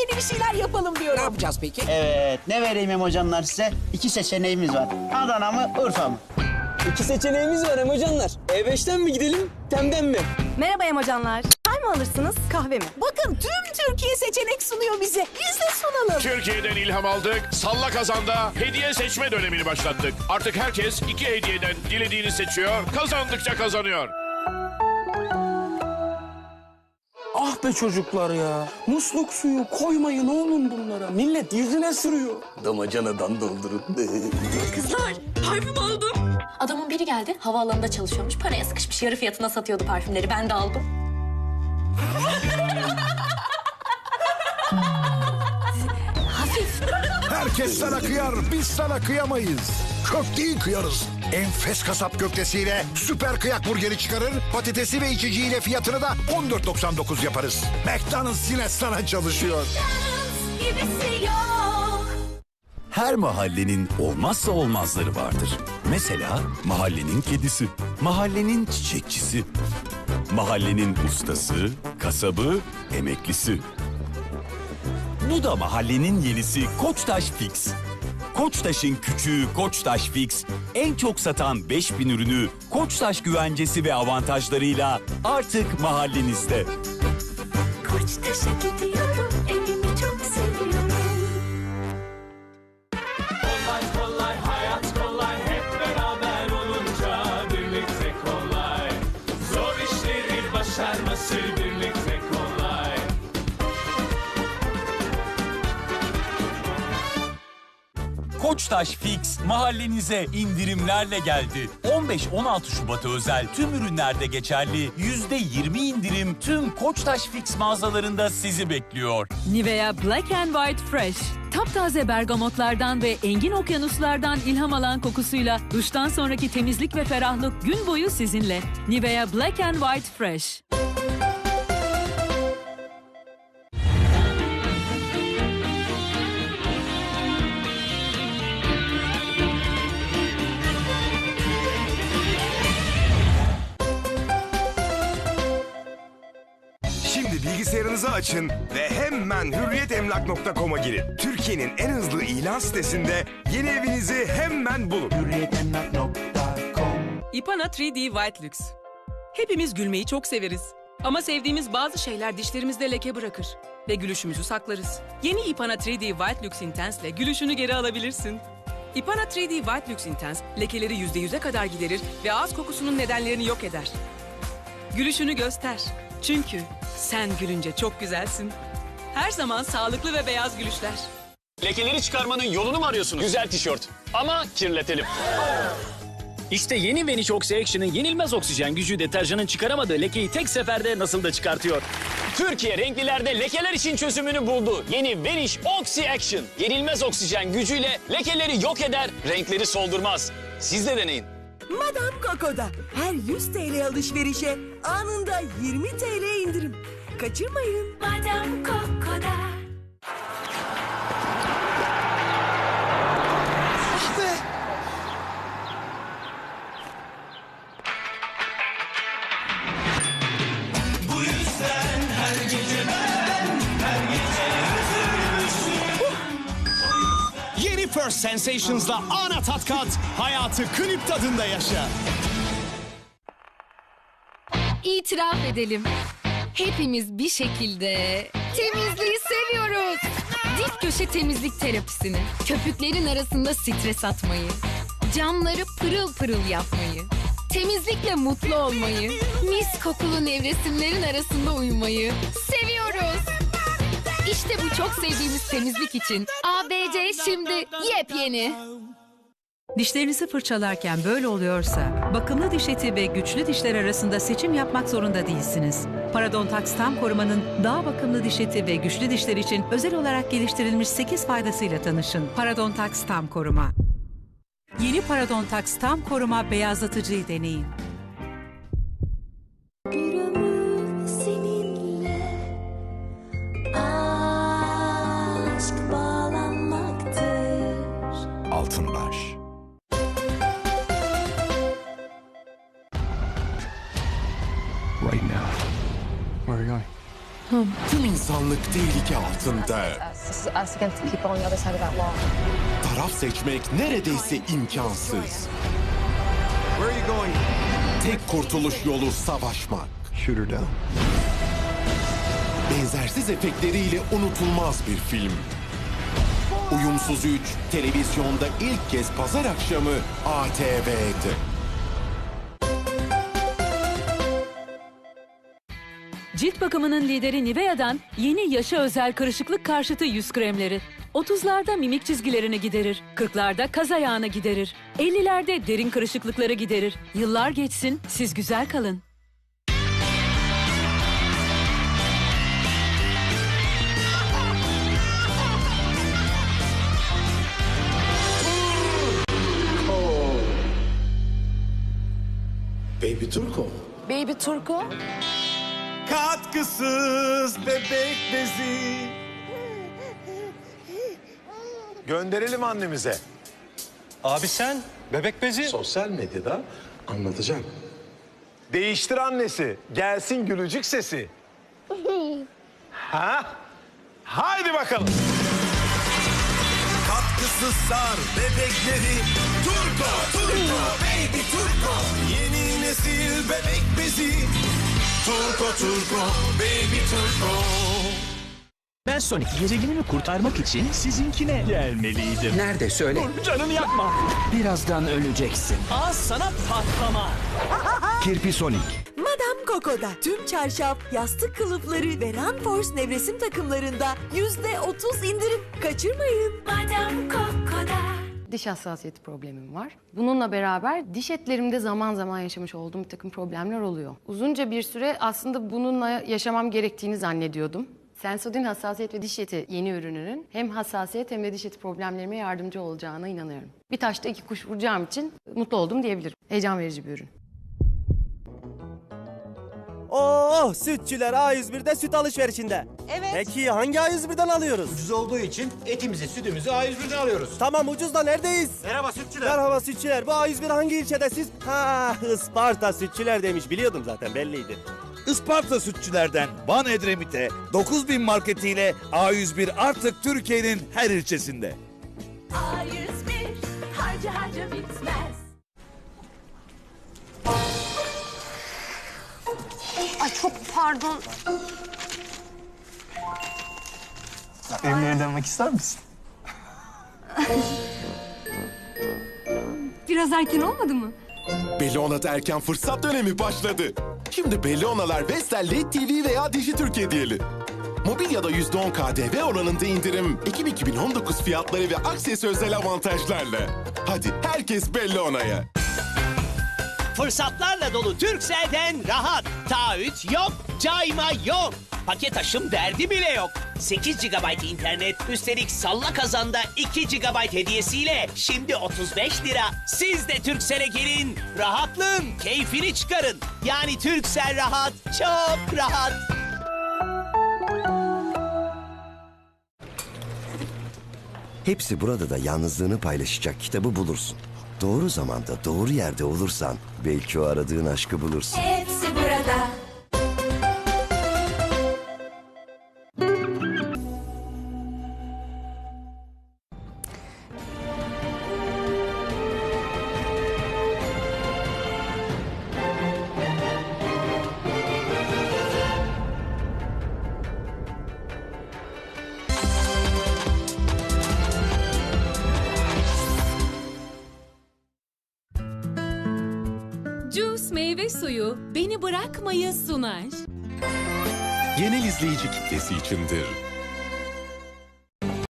yepyeni bir şeyler yapalım Ne diyorum. yapacağız peki? Evet, ne vereyim emocanlar size? İki seçeneğimiz var. Adana mı, Urfa mı? İki seçeneğimiz var Emocanlar. E5'ten mi gidelim, Tem'den mi? Merhaba Emocanlar. Çay mı alırsınız, kahve mi? Bakın tüm Türkiye seçenek sunuyor bize. Biz de sunalım. Türkiye'den ilham aldık. Salla kazanda hediye seçme dönemini başlattık. Artık herkes iki hediyeden dilediğini seçiyor. Kazandıkça kazanıyor. Ah be çocuklar ya. Musluk suyu koymayın oğlum bunlara. Millet yüzüne sürüyor. Damacanadan doldurun. Kızlar parfüm aldım. Adamın biri geldi havaalanında çalışıyormuş. Paraya sıkışmış yarı fiyatına satıyordu parfümleri. Ben de aldım. Hafif. Herkes sana kıyar, biz sana kıyamayız. Köfteyi kıyarız. Enfes kasap köftesiyle süper kıyak burgeri çıkarır, patatesi ve içeceğiyle fiyatını da 14.99 yaparız. McDonald's yine sana çalışıyor. Her mahallenin olmazsa olmazları vardır. Mesela mahallenin kedisi, mahallenin çiçekçisi, mahallenin ustası, kasabı, emeklisi. Bu da mahallenin yenisi Koçtaş Fix. Koçtaş'ın küçüğü Koçtaş Fix, en çok satan 5000 ürünü Koçtaş güvencesi ve avantajlarıyla artık mahallenizde. Koçtaş'a gidiyorum. Koçtaş Fix mahallenize indirimlerle geldi. 15-16 Şubat'a özel tüm ürünlerde geçerli %20 indirim tüm Koçtaş Fix mağazalarında sizi bekliyor. Nivea Black and White Fresh. Taptaze bergamotlardan ve engin okyanuslardan ilham alan kokusuyla duştan sonraki temizlik ve ferahlık gün boyu sizinle. Nivea Black and White Fresh. Şimdi bilgisayarınızı açın ve hemen hürriyetemlak.com'a girin. Türkiye'nin en hızlı ilan sitesinde yeni evinizi hemen bulun. İpana 3D White Lux. Hepimiz gülmeyi çok severiz. Ama sevdiğimiz bazı şeyler dişlerimizde leke bırakır ve gülüşümüzü saklarız. Yeni Ipana 3D White Lux Intense ile gülüşünü geri alabilirsin. Ipana 3D White Lux Intense lekeleri %100'e kadar giderir ve ağız kokusunun nedenlerini yok eder. Gülüşünü göster. Çünkü sen gülünce çok güzelsin. Her zaman sağlıklı ve beyaz gülüşler. Lekeleri çıkarmanın yolunu mu arıyorsunuz? Güzel tişört. Ama kirletelim. İşte yeni Vanish Oxy Action'ın yenilmez oksijen gücü deterjanın çıkaramadığı lekeyi tek seferde nasıl da çıkartıyor. Türkiye renklilerde lekeler için çözümünü buldu. Yeni Vanish Oxy Action. Yenilmez oksijen gücüyle lekeleri yok eder, renkleri soldurmaz. Siz de deneyin. Madame Coco'da her 100 TL alışverişe anında 20 TL indirim. Kaçırmayın. Madame Coco'da. First Sensations'la ana tat kat, hayatı klip tadında yaşa. İtiraf edelim. Hepimiz bir şekilde temizliği seviyoruz. Dip köşe temizlik terapisini, köpüklerin arasında stres atmayı, camları pırıl pırıl yapmayı, temizlikle mutlu olmayı, mis kokulu nevresimlerin arasında uyumayı. İşte bu çok sevdiğimiz temizlik için ABC şimdi yepyeni. Dişlerinizi fırçalarken böyle oluyorsa, bakımlı diş eti ve güçlü dişler arasında seçim yapmak zorunda değilsiniz. Parodontax tam korumanın daha bakımlı diş eti ve güçlü dişler için özel olarak geliştirilmiş 8 faydasıyla tanışın. Parodontax tam koruma. Yeni Parodontax tam koruma beyazlatıcıyı deneyin. You going? Tüm insanlık tehlike altında. Taraf seçmek neredeyse imkansız. Tek kurtuluş yolu savaşmak. Benzersiz efektleriyle unutulmaz bir film. Uyumsuz 3 televizyonda ilk kez pazar akşamı ATV'de. Cilt bakımının lideri Nivea'dan yeni yaşa özel kırışıklık karşıtı yüz kremleri. 30'larda mimik çizgilerini giderir, 40'larda kaz ayağını giderir, 50'lerde derin kırışıklıkları giderir. Yıllar geçsin, siz güzel kalın. Baby Turko. Baby Turko. Katkısız bebek bezi. Gönderelim annemize. Abi sen bebek bezi. Sosyal medyada anlatacağım. Değiştir annesi. Gelsin gülücük sesi. ha? Haydi bakalım. Katkısız sar bebekleri. Turko, Turko, baby Turko. Yeni nesil bebek bezi. Turko, Turko, baby Turko. Ben Sonic gezegenimi kurtarmak için sizinkine gelmeliydim. Nerede söyle. Dur canını yakma. Birazdan öleceksin. Az sana patlama. Kirpi Sonic. Madame Coco'da tüm çarşaf, yastık kılıfları ve Run Force nevresim takımlarında yüzde otuz indirim. Kaçırmayın. Madame Coco'da. Diş hassasiyeti problemim var. Bununla beraber diş etlerimde zaman zaman yaşamış olduğum bir takım problemler oluyor. Uzunca bir süre aslında bununla yaşamam gerektiğini zannediyordum. Sensodyne hassasiyet ve diş eti yeni ürününün hem hassasiyet hem de diş eti problemlerime yardımcı olacağına inanıyorum. Bir taşta iki kuş vuracağım için mutlu oldum diyebilirim. Heyecan verici bir ürün. Oo sütçüler A101'de süt alışverişinde. Evet. Peki hangi A101'den alıyoruz? Ucuz olduğu için etimizi, sütümüzü A101'den alıyoruz. Tamam ucuz da neredeyiz? Merhaba sütçüler. Merhaba sütçüler. Bu A101 hangi ilçede siz? Ha Isparta sütçüler demiş. Biliyordum zaten belliydi. Isparta sütçülerden Van Edremit'e 9000 marketiyle A101 artık Türkiye'nin her ilçesinde. A101 harca harca bitmez. Çok pardon. Benimle evlenmek ister misin? Biraz erken olmadı mı? Bellona'da erken fırsat dönemi başladı. Şimdi Bellonalar Vestel'le TV veya Digi Türk hediyeli. Mobilyada %10 KDV oranında indirim, Ekim 2019 fiyatları ve aksesi özel avantajlarla. Hadi herkes Bellona'ya. Fırsatlarla dolu Türkcell'den rahat. Taahhüt yok, cayma yok. Paket taşım derdi bile yok. 8 GB internet, üstelik salla kazanda 2 GB hediyesiyle şimdi 35 lira. Siz de Türkcell'e gelin, rahatlığın keyfini çıkarın. Yani Türkcell rahat, çok rahat. Hepsi burada da yalnızlığını paylaşacak kitabı bulursun. Doğru zamanda doğru yerde olursan belki o aradığın aşkı bulursun. Hepsi Meyve suyu beni bırakmayı sunar. Genel izleyici kitlesi içindir.